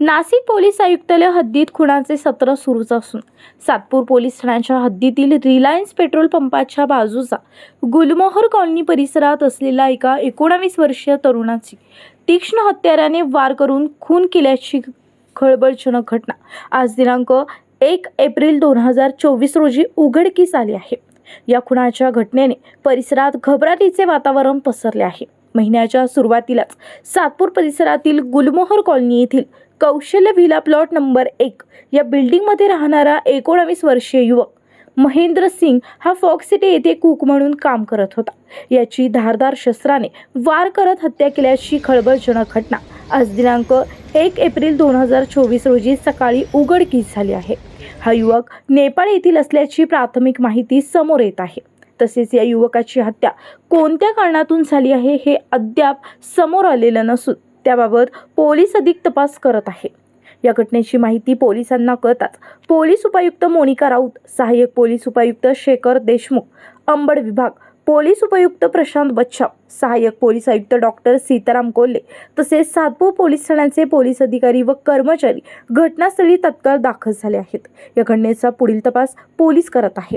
Nashik police आयुक्तालय हद्दीत खुणाचे सत्र सुरूच असून सातपूर पोलीस ठाण्याच्या हद्दीतील रिलायन्स पेट्रोल पंपाच्या बाजूचा गुलमोहर कॉलनी परिसरात असलेल्या एका एकोणावीस वर्षीय तरुणाची तीक्ष्ण हत्याराने वार करून खून केल्याची खळबळजनक घटना. आज दिनांक एक एप्रिल दोन हजार चोवीस रोजी उघडकीस आली आहे. या खुणाच्या घटनेने परिसरात घबराटीचे वातावरण पसरले आहे. महिन्याच्या सुरुवातीलाच सातपूर परिसरातील गुलमोहर कॉलनी येथील कौशल्य व्हिला प्लॉट नंबर एक या बिल्डिंगमध्ये राहणारा एकोणावीस वर्षीय युवक महेंद्र सिंग हा फॉक्स सिटी येथे कुक म्हणून काम करत होता. याची धारदार शस्त्राने वार करत हत्या केल्याची खळबळजनक घटना. आज दिनांक एक एप्रिल दोन हजार चोवीस रोजी सकाळी उघडकीस झाली आहे. हा युवक नेपाळ येथील असल्याची प्राथमिक माहिती समोर येत आहे. तसेच या युवकाची हत्या कोणत्या कारणातून झाली आहे हे अद्याप समोर आलेलं नसून त्याबाबत पोलीस अधिक तपास करत आहे. या घटनेची माहिती पोलिसांना कळताच पोलीस उपायुक्त मोनिका राऊत सहाय्यक पोलीस उपायुक्त शेखर देशमुख अंबड विभाग पोलीस उपायुक्त प्रशांत बच्छाव सहाय्यक पोलीस आयुक्त डॉक्टर सीताराम कोल्हे तसेच सातपूर पोलीस ठाण्याचे पोलीस अधिकारी व कर्मचारी घटनास्थळी तत्काळ दाखल झाले आहेत. या घटनेचा पुढील तपास पोलीस करत आहे.